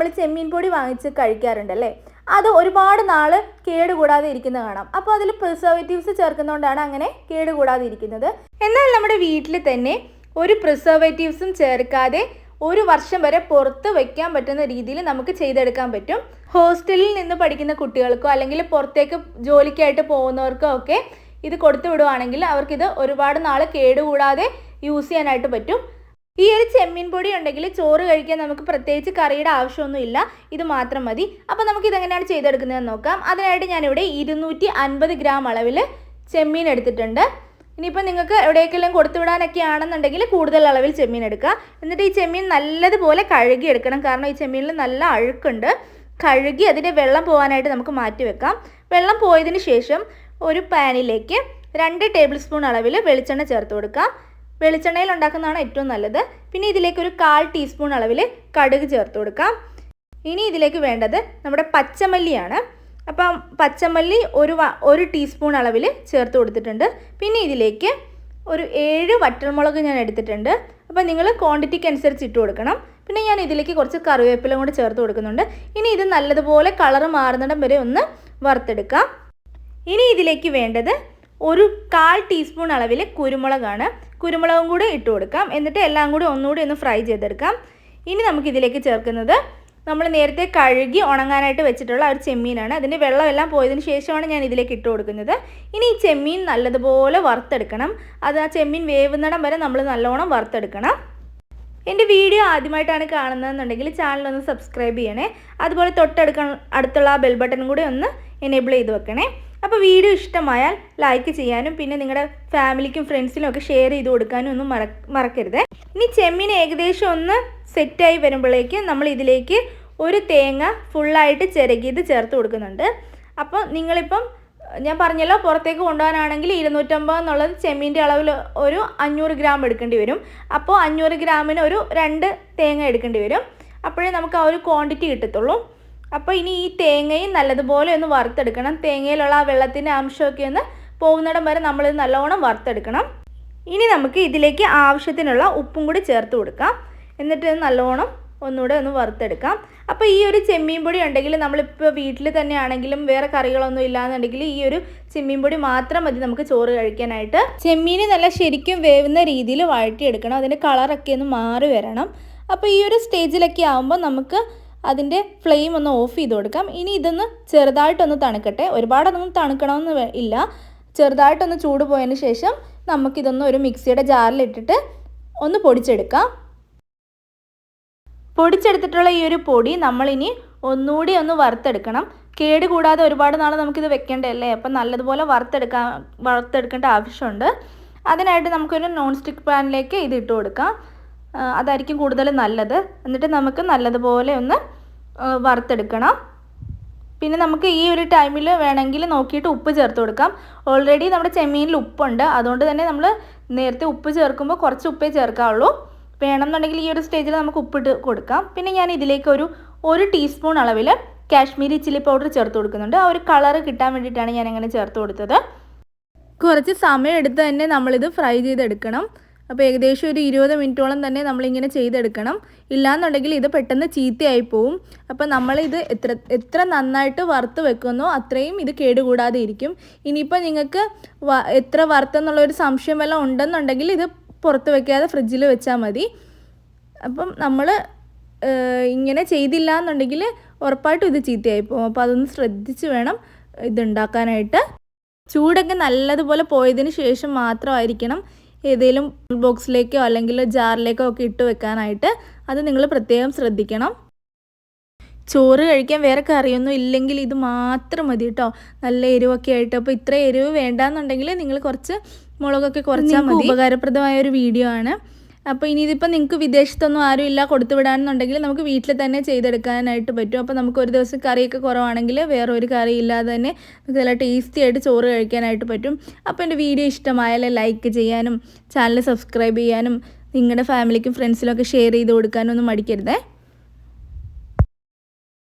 നമ്മൾ ചെമ്മീൻ പൊടി വാങ്ങിച്ച് കഴിക്കാറുണ്ടല്ലേ അത് ഒരുപാട് നാൾ കേടുകൂടാതെ ഇരിക്കുന്ന കാണാം. അപ്പോൾ അതിൽ പ്രിസർവേറ്റീവ്സ് ചേർക്കുന്നതുകൊണ്ടാണ് അങ്ങനെ കേടുകൂടാതെ ഇരിക്കുന്നത്. എന്നാൽ നമ്മുടെ വീട്ടിൽ തന്നെ ഒരു പ്രിസർവേറ്റീവ്സും ചേർക്കാതെ ഒരു വർഷം വരെ പുറത്ത് വയ്ക്കാൻ പറ്റുന്ന രീതിയിൽ നമുക്ക് ചെയ്തെടുക്കാൻ പറ്റും. ഹോസ്റ്റലിൽ നിന്ന് പഠിക്കുന്ന കുട്ടികൾക്കോ അല്ലെങ്കിൽ പുറത്തേക്ക് ജോലിക്കായിട്ട് പോകുന്നവർക്കോ ഒക്കെ ഇത് കൊടുത്തു വിടുവാണെങ്കിൽ അവർക്കിത് ഒരുപാട് നാൾ കേടുകൂടാതെ യൂസ് ചെയ്യാനായിട്ട് പറ്റും. ഈ ഒരു ചെമ്മീൻ പൊടി ഉണ്ടെങ്കിൽ ചോറ് കഴിക്കാൻ നമുക്ക് പ്രത്യേകിച്ച് കറിയുടെ ആവശ്യമൊന്നുമില്ല. ഇത് മാത്രം മതി. അപ്പോൾ നമുക്ക് ഇതെങ്ങനെയാണ് ചെയ്തെടുക്കുന്നതെന്ന് നോക്കാം. അതിനായിട്ട് ഞാനിവിടെ ഇരുന്നൂറ്റി അൻപത് ഗ്രാം അളവിൽ ചെമ്മീൻ എടുത്തിട്ടുണ്ട്. ഇനിയിപ്പോൾ നിങ്ങൾക്ക് എവിടേക്കെല്ലാം കൊടുത്തുവിടാനൊക്കെ ആണെന്നുണ്ടെങ്കിൽ കൂടുതൽ അളവിൽ ചെമ്മീൻ എടുക്കുക. എന്നിട്ട് ഈ ചെമ്മീൻ നല്ലതുപോലെ കഴുകി എടുക്കണം. കാരണം ഈ ചെമ്മീനിൽ നല്ല അഴുക്കുണ്ട്. കഴുകി അതിന്റെ വെള്ളം പോകാനായിട്ട് നമുക്ക് മാറ്റി വെക്കാം. വെള്ളം പോയതിന് ശേഷം ഒരു പാനിലേക്ക് രണ്ട് ടേബിൾ സ്പൂൺ അളവിൽ വെളിച്ചെണ്ണ ചേർത്ത് കൊടുക്കാം. വെളിച്ചെണ്ണയിൽ ഉണ്ടാക്കുന്നതാണ് ഏറ്റവും നല്ലത്. പിന്നെ ഇതിലേക്ക് ഒരു കാൽ ടീസ്പൂൺ അളവിൽ കടുക് ചേർത്ത് കൊടുക്കാം. ഇനി ഇതിലേക്ക് വേണ്ടത് നമ്മുടെ പച്ചമല്ലിയാണ്. അപ്പം പച്ചമല്ലി ഒരു ഒരു ടീസ്പൂൺ അളവിൽ ചേർത്ത് കൊടുത്തിട്ടുണ്ട്. പിന്നെ ഇതിലേക്ക് ഒരു ഏഴ് വറ്റൽമുളക് ഞാൻ എടുത്തിട്ടുണ്ട്. അപ്പം നിങ്ങൾ ക്വാണ്ടിറ്റിക്ക് അനുസരിച്ച് ഇട്ട് കൊടുക്കണം. പിന്നെ ഞാൻ ഇതിലേക്ക് കുറച്ച് കറിവേപ്പില കൂടെ ചേർത്ത് കൊടുക്കുന്നുണ്ട്. ഇനി ഇത് നല്ലതുപോലെ കളറ് മാറുന്നിടം വരെ ഒന്ന് വറുത്തെടുക്കാം. ഇനി ഇതിലേക്ക് വേണ്ടത് ഒരു കാൽ ടീസ്പൂൺ അളവിൽ കുരുമുളകാണ്. കുരുമുളകും കൂടി ഇട്ട് കൊടുക്കാം. എന്നിട്ട് എല്ലാം കൂടി ഒന്നുകൂടി ഒന്ന് ഫ്രൈ ചെയ്തെടുക്കാം. ഇനി നമുക്ക് ഇതിലേക്ക് ചേർക്കുന്നത് നമ്മൾ നേരത്തെ കഴുകി ഉണങ്ങാനായിട്ട് വെച്ചിട്ടുള്ള ഒരു ചെമ്മീനാണ്. അതിന്റെ വെള്ളമെല്ലാം പോയതിന് ശേഷമാണ് ഞാൻ ഇതിലേക്ക് ഇട്ട് കൊടുക്കുന്നത്. ഇനി ഈ ചെമ്മീൻ നല്ലതുപോലെ വറുത്തെടുക്കണം. അത് ആ ചെമ്മീൻ വേവുന്നിടം വരെ നമ്മൾ നല്ലോണം വറുത്തെടുക്കണം. എന്റെ വീഡിയോ ആദ്യമായിട്ടാണ് കാണുന്നതെന്നുണ്ടെങ്കിൽ ചാനൽ ഒന്ന് സബ്സ്ക്രൈബ് ചെയ്യണേ. അതുപോലെ തൊട്ടടുക്ക അടുത്തുള്ള ആ ബെൽ ബട്ടൺ കൂടി ഒന്ന് എനേബിൾ ചെയ്ത് വെക്കണേ. അപ്പോൾ വീഡിയോ ഇഷ്ടമായാൽ ലൈക്ക് ചെയ്യാനും പിന്നെ നിങ്ങളുടെ ഫാമിലിക്കും ഫ്രണ്ട്സിനും ഒക്കെ ഷെയർ ചെയ്ത് കൊടുക്കാനും ഒന്നും മറ മറക്കരുത്. ഇനി ചെമ്മീൻ ഏകദേശം ഒന്ന് സെറ്റായി വരുമ്പോഴേക്ക് നമ്മൾ ഇതിലേക്ക് ഒരു തേങ്ങ ഫുള്ളായിട്ട് ചിരകിയത് ചേർത്ത് കൊടുക്കുന്നുണ്ട്. അപ്പോൾ നിങ്ങളിപ്പം ഞാൻ പറഞ്ഞല്ലോ പുറത്തേക്ക് കൊണ്ടുപോകാനാണെങ്കിൽ ഇരുന്നൂറ്റമ്പത് എന്നുള്ളത് ചെമ്മീന്റെ അളവിൽ ഒരു അഞ്ഞൂറ് ഗ്രാം എടുക്കേണ്ടി വരും. അപ്പോൾ അഞ്ഞൂറ് ഗ്രാമിന് ഒരു രണ്ട് തേങ്ങ എടുക്കേണ്ടി വരും. അപ്പോഴേ നമുക്ക് ആ ഒരു ക്വാണ്ടിറ്റി കിട്ടത്തുള്ളൂ. അപ്പോൾ ഇനി ഈ തേങ്ങയും നല്ലതുപോലെ ഒന്ന് വറുത്തെടുക്കണം. തേങ്ങയിലുള്ള ആ വെള്ളത്തിന്റെ അംശമൊക്കെ ഒന്ന് പോകുന്നിടം വരെ നമ്മളിത് നല്ലോണം വറുത്തെടുക്കണം. ഇനി നമുക്ക് ഇതിലേക്ക് ആവശ്യത്തിനുള്ള ഉപ്പും കൂടി ചേർത്ത് കൊടുക്കാം. എന്നിട്ട് നല്ലോണം ഒന്നുകൂടെ ഒന്ന് വറുത്തെടുക്കാം. അപ്പോൾ ഈ ഒരു ചെമ്മീൻ പൊടി ഉണ്ടെങ്കിൽ നമ്മളിപ്പോൾ വീട്ടിൽ തന്നെ ആണെങ്കിലും വേറെ കറികളൊന്നും ഇല്ലാന്നുണ്ടെങ്കിൽ ഈ ഒരു ചെമ്മീൻ പൊടി മാത്രം മതി നമുക്ക് ചോറ് കഴിക്കാനായിട്ട്. ചെമ്മീൻ നല്ല ശരിക്കും വേവുന്ന രീതിയിൽ വഴറ്റിയെടുക്കണം. അതിന്റെ കളറൊക്കെ ഒന്ന് മാറി വരണം. അപ്പോൾ ഈ ഒരു സ്റ്റേജിലൊക്കെ ആകുമ്പോൾ നമുക്ക് അതിന്റെ ഫ്ലെയിം ഒന്ന് ഓഫ് ചെയ്ത് കൊടുക്കാം. ഇനി ഇതൊന്ന് ചെറുതായിട്ടൊന്ന് തണുക്കട്ടെ. ഒരുപാടൊന്നും തണുക്കണമെന്ന് ഇല്ല. ചെറുതായിട്ടൊന്ന് ചൂട് പോയതിന് ശേഷം നമുക്കിതൊന്ന് ഒരു മിക്സിയുടെ ജാറിലിട്ടിട്ട് ഒന്ന് പൊടിച്ചെടുക്കാം. പൊടിച്ചെടുത്തിട്ടുള്ള ഈ ഒരു പൊടി നമ്മളിനി ഒന്നുകൂടി ഒന്ന് വറുത്തെടുക്കണം. കേട് കൂടാതെ ഒരുപാട് നാൾ നമുക്കിത് വെക്കേണ്ടതല്ലേ അപ്പം നല്ലതുപോലെ വറുത്തെടുക്കാൻ വറുത്തെടുക്കേണ്ട ആവശ്യമുണ്ട്. അതിനായിട്ട് നമുക്കൊരു നോൺ സ്റ്റിക്ക് പാനിലേക്ക് ഇത് ഇട്ട് കൊടുക്കാം. അതായിരിക്കും കൂടുതൽ നല്ലത്. എന്നിട്ട് നമുക്ക് നല്ലതുപോലെ ഒന്ന് വറുത്തെടുക്കണം. പിന്നെ നമുക്ക് ഈ ഒരു ടൈമിൽ വേണമെങ്കിൽ നോക്കിയിട്ട് ഉപ്പ് ചേർത്ത് കൊടുക്കാം. ഓൾറെഡി നമ്മുടെ ചെമ്മീനിൽ ഉപ്പുണ്ട്. അതുകൊണ്ട് തന്നെ നമ്മൾ നേരത്തെ ഉപ്പ് ചേർക്കുമ്പോൾ കുറച്ച് ഉപ്പേ ചേർക്കാവുള്ളൂ. വേണമെന്നുണ്ടെങ്കിൽ ഈ ഒരു സ്റ്റേജിൽ നമുക്ക് ഉപ്പിട്ട് കൊടുക്കാം. പിന്നെ ഞാൻ ഇതിലേക്ക് ഒരു ഒരു ടീസ്പൂൺ അളവിൽ കാശ്മീരി ചില്ലി പൗഡർ ചേർത്ത് കൊടുക്കുന്നുണ്ട്. ആ ഒരു കളറ് കിട്ടാൻ വേണ്ടിയിട്ടാണ് ഞാൻ അങ്ങനെ ചേർത്ത് കൊടുത്തത്. കുറച്ച് സമയം എടുത്ത് തന്നെ നമ്മളിത് ഫ്രൈ ചെയ്തെടുക്കണം. അപ്പോൾ ഏകദേശം ഒരു ഇരുപത് മിനിറ്റോളം തന്നെ നമ്മളിങ്ങനെ ചെയ്തെടുക്കണം. ഇല്ലാന്നുണ്ടെങ്കിൽ ഇത് പെട്ടെന്ന് ചീത്തയായി പോവും അപ്പോൾ നമ്മളിത് എത്ര എത്ര നന്നായിട്ട് വറുത്ത് വെക്കുന്നോ അത്രയും ഇത് കേടുകൂടാതെ ഇരിക്കും. ഇനിയിപ്പോൾ നിങ്ങൾക്ക് എത്ര വറുത്തെന്നുള്ള ഒരു സംശയം വല്ലതും ഉണ്ടെന്നുണ്ടെങ്കിൽ ഇത് പുറത്ത് വെക്കാതെ ഫ്രിഡ്ജിൽ വെച്ചാൽ മതി. അപ്പം നമ്മൾ ഇങ്ങനെ ചെയ്തില്ല എന്നുണ്ടെങ്കിൽ ഉറപ്പായിട്ടും ഇത് ചീത്തയായി പോകും അപ്പോൾ അതൊന്ന് ശ്രദ്ധിച്ച് വേണം ഇതുണ്ടാക്കാനായിട്ട്. ചൂടൊക്കെ നല്ലതുപോലെ പോയതിന് ശേഷം മാത്രമായിരിക്കണം ഏതെങ്കിലും ബോക്സിലേക്കോ അല്ലെങ്കിൽ ജാറിലേക്കോ ഒക്കെ ഇട്ട് വെക്കാനായിട്ട് അത് നിങ്ങൾ പ്രത്യേകം ശ്രദ്ധിക്കണം. ചോറ് കഴിക്കാൻ വേറെ കറിയൊന്നും ഇല്ലെങ്കിൽ ഇത് മാത്രം മതി കേട്ടോ നല്ല എരിവൊക്കെ ആയിട്ട്. അപ്പോൾ ഇത്ര എരിവ് വേണ്ടാന്നുണ്ടെങ്കിൽ നിങ്ങൾ കുറച്ച് മുളകൊക്കെ കുറച്ചാൽ മതി. ഉപകാരപ്രദമായ ഒരു വീഡിയോ ആണ്. അപ്പോൾ ഇനി നിങ്ങൾക്ക് വിദേശത്തൊന്നും ആരും ഇല്ല കൊടുത്തു വിടാണെന്നുണ്ടെങ്കിൽ നമുക്ക് വീട്ടിൽ തന്നെ ചെയ്തെടുക്കാനായിട്ട് പറ്റും. അപ്പോൾ നമുക്ക് ഒരു ദിവസം കറിയൊക്കെ കുറവാണെങ്കിൽ വേറെ ഒരു കറി ഇല്ലാതെ തന്നെ നമുക്ക് നല്ല ടേസ്റ്റി ആയിട്ട് ചോറ് കഴിക്കാനായിട്ട് പറ്റും. അപ്പോൾ എന്റെ വീഡിയോ ഇഷ്ടമായാൽ ലൈക്ക് ചെയ്യാനും ചാനൽ സബ്സ്ക്രൈബ് ചെയ്യാനും നിങ്ങളുടെ ഫാമിലിക്കും ഫ്രണ്ട്സിലൊക്കെ ഷെയർ ചെയ്ത് കൊടുക്കാനും ഒന്നും മടിക്കരുതേ.